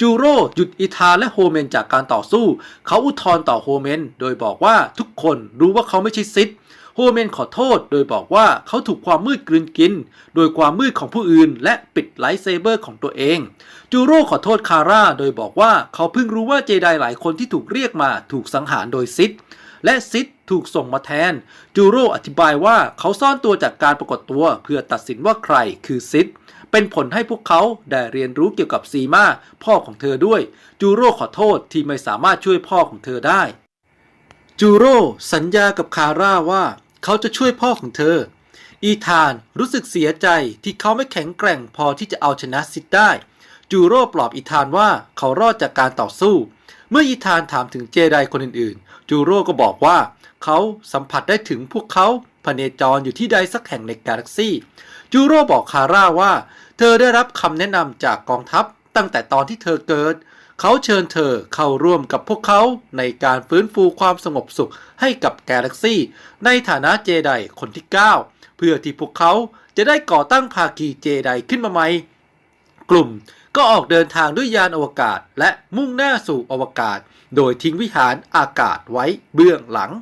จูโร่หยุดอีธาและโฮเมนจากการต่อสู้ เขาอุทธรณ์ต่อโฮเมน โดยบอกว่าทุกคนรู้ว่าเขาไม่ใช่ซิด โฮเมนขอโทษโดยบอกว่าเขาถูกความมืดกลืนกิน โดยความมืดของผู้อื่น และปิดไลท์เซเบอร์ของตัวเอง จูโร่ขอโทษคาร่าโดยบอกว่าเขาเพิ่งรู้ว่าเจไดหลายคนที่ถูกเรียกมาถูกสังหารโดยซิดและซิดถูกส่งมาแทน จูโร่อธิบายว่าเขาซ่อนตัวจากการปรากฏตัว เพื่อตัดสินว่าใครคือซิดเป็นผลให้พวกเขาได้เรียนรู้เกี่ยวกับซีมาพ่อของเธอด้วย จูโร่ขอโทษที่ไม่สามารถช่วยพ่อของเธอได้ จูโร่สัญญากับคาร่าว่า เขาจะช่วยพ่อของเธอ อีธานรู้สึกเสียใจที่เขาไม่แข็งแกร่งพอที่จะเอาชนะซิดได้ จูโร่ปลอบอีธานว่าเขารอดจากการต่อสู้ เมื่ออีธานถามถึงเจไดคนอื่นๆ จูโร่ก็บอกว่า เขาสัมผัสได้ถึงพวกเขาพเนจรอยู่ที่ใดสักแห่งในกาแล็กซี่ จูโร่บอกคาร่าว่า เธอได้รับคำแนะนำจากกองทัพตั้งแต่ตอนที่เธอเกิด เขาเชิญเธอเข้าร่วมกับพวกเขาในการฟื้นฟูความสงบสุขให้กับกาแล็กซี่ ในฐานะเจไดคนที่ 9 เพื่อที่พวกเขาจะได้ก่อตั้งภาคีเจไดขึ้นมาใหม่กลุ่มก็ออกเดินทางด้วยยานอวกาศและมุ่งหน้าสู่อวกาศ โดยทิ้งวิหารอากาศไว้เบื้องหลัง